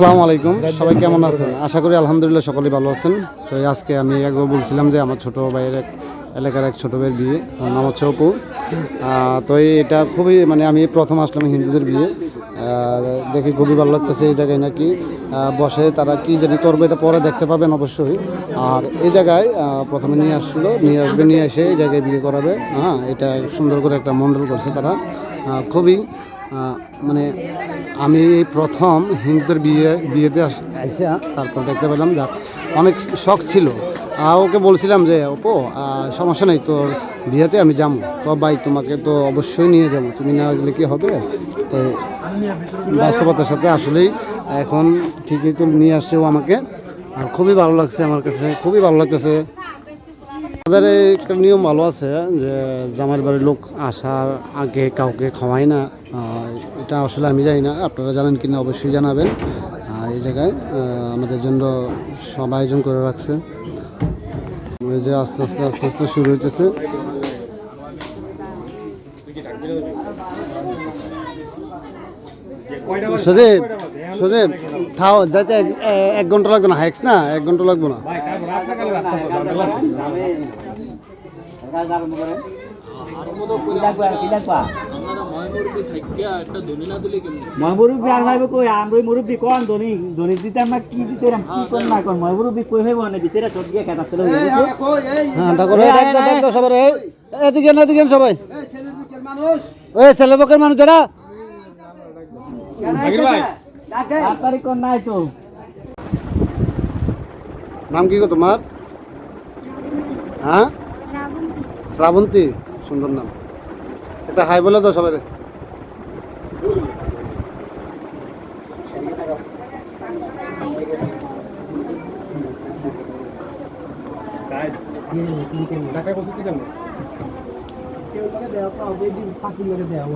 আসসালামু আলাইকুম। সবাই কেমন আছেন? আশা করি আলহামদুলিল্লাহ সকলেই ভালো আছেন। তো আজকে আমি একবার বলছিলাম যে আমার ছোট ভাইয়ের এক এলাকার এক ছোট ভাইয়ের বিয়ে। ওর নাম হচ্ছে অপু। তো এটা খুবই মানে আমি প্রথম আসলাম হিন্দুদের বিয়ে। দেখে খুবই ভালো লাগতেছে এই জায়গায় নাকি। বসে তারা কি জানি করবে এটা পরে দেখতে পাবেন অবশ্যই। আর এই জায়গায় প্রথমে নিয়ে আসলো, নিয়ে আসবে, নিয়ে এসে এই জায়গায় বিয়ে করাবে। হ্যাঁ এটা সুন্দর করে একটা মণ্ডল করছে তারা। খুবই মানে আমি প্রথম হিন্দুদের বিয়ে, বিয়েতে আইসা তারপর দেখতে পেলাম যাক অনেক শখ ছিল। ওকে বলছিলাম যে ওপো সমস্যা নেই, তোর বিয়েতে আমি যাব। তো ভাই, তোমাকে তো অবশ্যই নিয়ে যাব। তুমি না গেলে কি হবে? তো বাস্তবতার সাথে আসলেই এখন ঠিকই তো নিয়ে আসছে ও আমাকে। আর খুবই ভালো লাগছে আমার কাছে, খুবই ভালো লাগতেছে। আমাদের একটা নিয়ম ভালো আছে যে জামাইয়ের বাড়ির লোক আসার আগে কাউকে খাওয়ায় না এটা আসলে আমি জানি না, আপনারা জানেন কিনা অবশ্যই জানাবেন। আর এই জায়গায় আমাদের জন্য সব আয়োজন করে রাখছে। ওই যে আস্তে আস্তে আস্তে আস্তে শুরু হইতেছে। সজীব সজীব থাও যাইতে এক- ঘণ্টা লাগবে না হাইক্স না? এক ঘণ্টা লাগবে না? ময়মুরব্বী আর ভাইব কই? আমরা মুরব্বী কোন? ধনী ধনী দিতে আমরা কি দিতে এরম কি কোন না কোন ময়মুরব্বী কই ভাইব? না বিচারে সব গিয়ে খেতা ছিল হ্যাঁ ডাকো রে ডাক ডাক সবাই এদিকে এদিকে মানুষ। নাম কি গো তোমার? হ্যাঁ? শ্রাবন্তী। সুন্দর নাম। এটা হাই বলে তো সবাই দেওয়া পাবে দিন ফাঁকি করে দেওয়া